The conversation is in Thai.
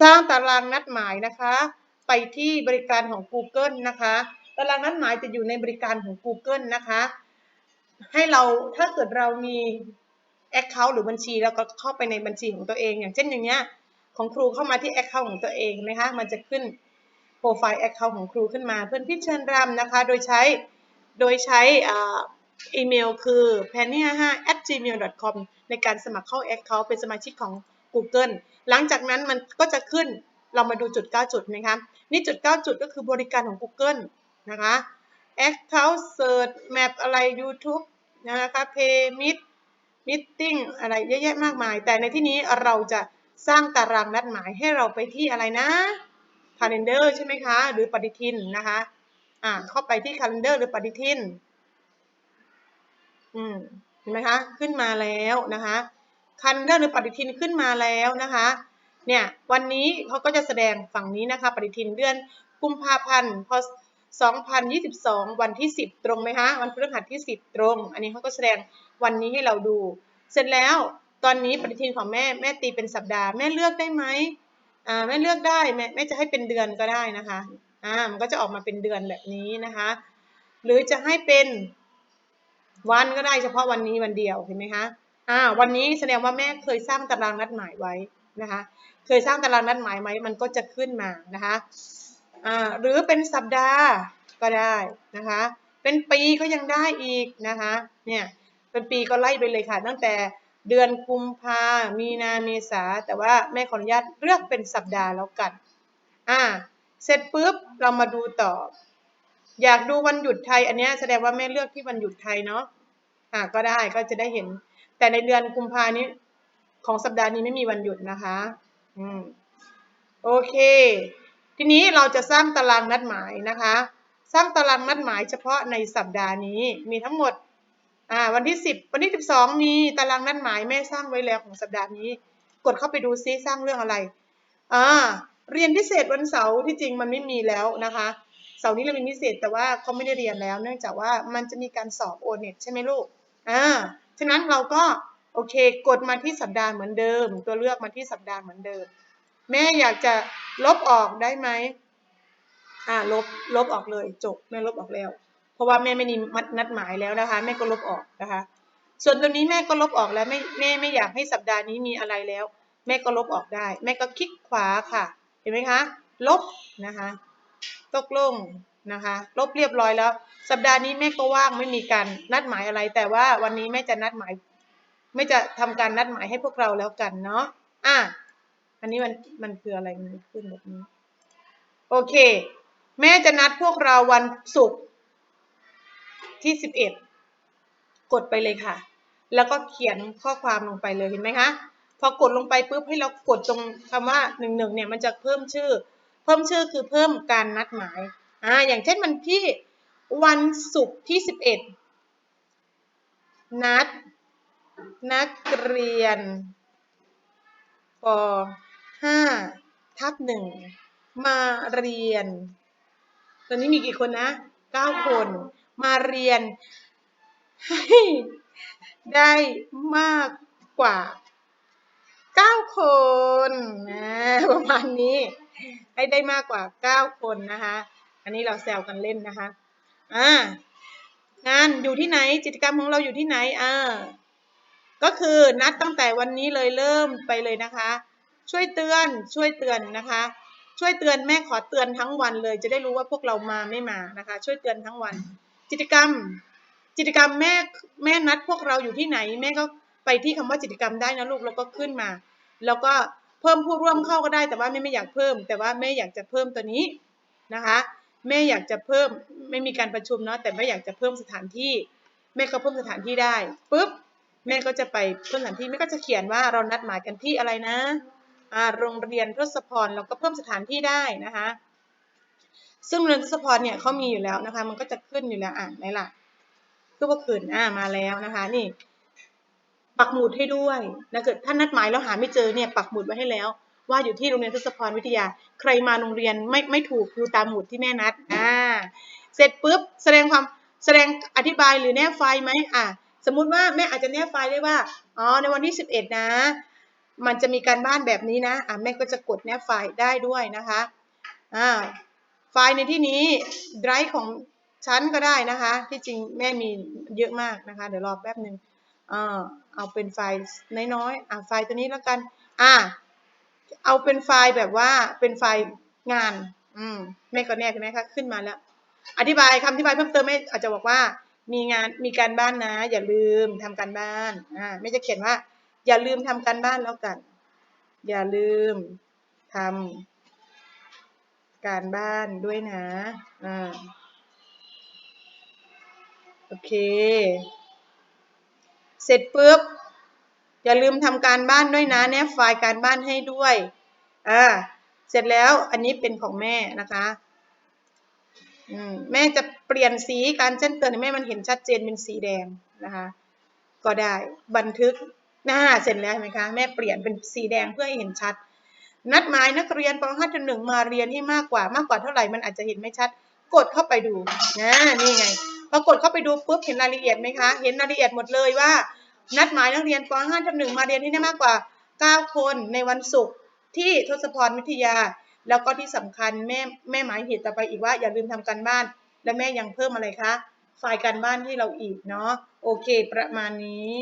สร้างตารางนัดหมายนะคะ ไปที่บริการของ Google นะคะ ตารางนัดหมายจะอยู่ในบริการของ Google นะคะ ให้เราถ้าเกิดเรามี Account หรือบัญชีแล้วก็เข้าไปในบัญชีของตัวเอง อย่างเช่นอย่างเงี้ยของครูเข้ามาที่ Account ของตัวเองนะคะ มันจะขึ้นโปรไฟล์ Account ของครูขึ้นมาเพื่อนพี่เชิญรำนะคะ โดยใช้โดยใช้อ่าอีเมลคือ p a n y 5 at gmail com ในการสมัครเข้า Account เป็นสมาชิกของ Google หลังจากนั้นมันก็จะขึ้นเรามาดูจุด 9 จุดไหมคะนี่จุด 9 จุดก็คือบริการของ Google นะคะ Account Search Map อะไร YouTube นะคะ Pay Meet Meeting อะไรเยอะแยะมากมาย แต่ในที่นี้เราจะสร้างตารางนัดหมายให้เราไปที่อะไรนะ Calendar ใช่ไหมคะ หรือปฏิทินนะคะอ่าเข้าไปที่ Calendar หรือปฏิทินอืมเห็นไหมคะ ขึ้นมาแล้วนะคะ คันเดอร์หรือปฏิทินขึ้นมาแล้วนะคะเนี่ยวันนี้เขาก็จะแสดงฝั่งนี้นะคะปฏิทินเดือนกุมภาพันธ์พศ2022 วันที่ 10 ตรงไหมคะวันพฤหัสที่ 10 ตรง อันนี้เขาก็แสดงวันนี้ให้เราดู เสร็จแล้วตอนนี้ปฏิทินของแม่แม่ตีเป็นสัปดาห์แม่เลือกได้ไหมอ่าแม่เลือกได้แม่แม่จะให้เป็นเดือนก็ได้นะคะอ่ามันก็จะออกมาเป็นเดือนแบบนี้นะคะ หรือจะให้เป็นวันก็ได้เฉพาะวันนี้วันเดียวเห็นไหมคะ อ่าวันนี้แสดงว่าแม่เคยสร้างตารางนัดหมายไว้นะคะ เคยสร้างตารางนัดหมายไหมมันก็จะขึ้นมานะคะอ่าหรือเป็นสัปดาห์ก็ได้นะคะ เป็นปีก็ยังได้อีกนะคะเนี่ยเป็นปีก็ไล่ไปเลยค่ะ ตั้งแต่เดือนกุมภามีนาเมษาแต่ว่าแม่ขออนุญาตเลือกเป็นสัปดาห์แล้วกันอ่าเสร็จปุ๊บเรามาดูต่อ อยากดูวันหยุดไทย อันนี้แสดงว่าแม่เลือกที่วันหยุดไทยเนาะอ่าก็ได้ก็จะได้เห็น แต่ในเดือนกุมภานี้ของสัปดาห์นี้ไม่มีวันหยุดนะคะ อืม โอเค ทีนี้เราจะสร้างตารางนัดหมายนะคะ สร้างตารางนัดหมายเฉพาะในสัปดาห์นี้ มีทั้งหมด อ่า วันที่สิบวันที่สิบสองมีตารางนัดหมายแม่สร้างไว้แล้วของสัปดาห์นี้ กดเข้าไปดูซิสร้างเรื่องอะไร อ่า เรียนพิเศษวันเสาร์ที่จริงมันไม่มีแล้วนะคะ เสาร์นี้เราเรียนพิเศษแต่ว่าเขาไม่ได้เรียนแล้ว เนื่องจากว่ามันจะมีการสอบโอเน็ตใช่ไหมลูก อ่า ฉะนั้นเราก็โอเค กดมาที่สัปดาห์เหมือนเดิม ตัวเลือกมาที่สัปดาห์เหมือนเดิม แม่อยากจะลบออกได้ไหมอ่าลบลบออกเลยจบแม่ลบออกแล้ว เพราะว่าแม่ไม่มีมัดนัดหมายแล้วนะคะ แม่ก็ลบออกนะคะ ส่วนตัวนี้แม่ก็ลบออกแล้วไม่แม่ไม่อยากให้สัปดาห์นี้มีอะไรแล้ว แม่ก็ลบออกได้ แม่ก็คลิกขวาค่ะ เห็นไหมคะ ลบนะคะ ตกลงนะคะ ลบเรียบร้อยแล้ว สัปดาห์นี้แม่ก็ว่างไม่มีการนัดหมายอะไร แต่ว่าวันนี้แม่จะนัดหมายไม่จะทำการนัดหมายให้พวกเราแล้วกันเนาะอะอันนี้มันมันคืออะไรมันขึ้นแบบนี้ โอเค แม่จะนัดพวกเราวันศุกร์ที่สิบเอ็ดกดไปเลยค่ะ แล้วก็เขียนข้อความลงไปเลยเห็นไหมคะพอกดลงไปปุ๊บให้เรากดตรงคำว่าหนึ่งหนึ่งเนี่ยมันจะเพิ่มชื่อ เพิ่มชื่อคือเพิ่มการนัดหมายอ่าอย่างเช่นมันที่ วันศุกร์ที่สิบเอ็ดนัด นักเรียนป 5 ทับหนึ่งมาเรียน ตอนนี้มีกี่คนนะ 9 คน มาเรียนให้ได้มากกว่า 9 คนนะประมาณนี้ ให้ได้มากกว่า 9 คนนะคะ อันนี้เราแซวกันเล่นนะคะ อ่างานอยู่ที่ไหนกิจกรรมของเราอยู่ที่ไหนอ่าก็คือนัดตั้งแต่วันนี้เลยเริ่มไปเลยนะคะ ช่วยเตือนช่วยเตือนนะคะ ช่วยเตือนแม่ขอเตือนทั้งวันเลย จะได้รู้ว่าพวกเรามาไม่มานะคะ ช่วยเตือนทั้งวัน กิจกรรม กิจกรรมแม่แม่นัดพวกเราอยู่ที่ไหน แม่ก็ไปที่คำว่ากิจกรรมได้นะลูกแล้วก็ขึ้นมา แล้วก็เพิ่มผู้ร่วมเข้าก็ได้แต่ว่าแม่ไม่อยากเพิ่ม แต่ว่าแม่อยากจะเพิ่มตัวนี้นะคะ แม่อยากจะเพิ่มไม่มีการประชุมเนาะแต่แม่อยากจะเพิ่มสถานที่ แม่ก็เพิ่มสถานที่ได้ปุ๊บแม่ก็จะไปเพิ่มสถานที่แม่ก็จะเขียนว่าเรานัดหมายกันที่อะไรนะอ่าโรงเรียนทศพรเราก็เพิ่มสถานที่ได้นะคะ ซึ่งโรงเรียนทศพรเนี่ยเขามีอยู่แล้วนะคะ มันก็จะขึ้นอยู่แล้วอ่านไหนล่ะก็ว่าขึ้นอ่ามาแล้วนะคะนี่ปักหมุดให้ด้วยนะเกิดท่านนัดหมายแล้วหาไม่เจอเนี่ยปักหมุดไว้ให้แล้ว ว่าอยู่ที่โรงเรียนทศพรวิทยา ใครมาโรงเรียนไม่ไม่ถูกดูตามหมุดที่แม่นัดอ่าเสร็จปุ๊บแสดงความแสดงอธิบายหรือแนบไฟล์ไหมอ่าสมมุติว่าแม่อาจจะแนบไฟล์ได้ว่าอ๋อในวันที่สิบเอ็ดนะ มันจะมีการบ้านแบบนี้นะอะแม่ก็จะกดแนบไฟล์ได้ด้วยนะคะอ่าไฟล์ในที่นี้ไดรฟ์ของฉันก็ได้นะคะ ที่จริงแม่มีเยอะมากนะคะ เดี๋ยวรอแป๊บหนึ่งอ่าเอาเป็นไฟล์น้อยๆอะไฟล์ตัวนี้แล้วกันอ่า เอาเป็นไฟล์แบบว่าเป็นไฟล์งาน อืมแม่ก็แนบใช่ไหมคะขึ้นมาแล้ว อธิบายคำอธิบายเพิ่มเติมแม่อาจจะบอกว่า มีงานมีการบ้านนะ อย่าลืมทำการบ้านอ่าแม่จะเขียนว่า อย่าลืมทำการบ้านแล้วกัน อย่าลืมทำการบ้านด้วยนะอ่าโอเค เสร็จปุ๊บ อย่าลืมทำการบ้านด้วยนะแนบไฟล์การบ้านให้ด้วยอ่าเสร็จแล้วอันนี้เป็นของแม่นะคะอืมแม่จะเปลี่ยนสีการแจ้งเตือนแม่มันเห็นชัดเจนเป็นสีแดงนะคะ ก็ได้บันทึกหน้าเสร็จแล้วไหมคะแม่เปลี่ยนเป็นสีแดงเพื่อให้เห็นชัด นัดหมายนักเรียนป .5 ถึง1มาเรียนให้มากกว่ามากกว่าเท่าไหร่มันอาจจะเห็นไม่ชัด กดเข้าไปดูนะนี่ไงพอกดเข้าไปดูปุ๊บเห็นรายละเอียดไหมคะ เห็นรายละเอียดหมดเลยว่า นัดหมายนักเรียนป .5 ถึง1มาเรียนที่ได้มากกว่า 9 คนในวันศุกร์ที่ทศพรวิทยา แล้วก็ที่สำคัญแม่แม่หมายเหตุต่อไปอีกว่าอย่าลืมทำการบ้าน และแม่ยังเพิ่มอะไรคะไฟล์การบ้านให้เราอีกเนาะโอเค ประมาณนี้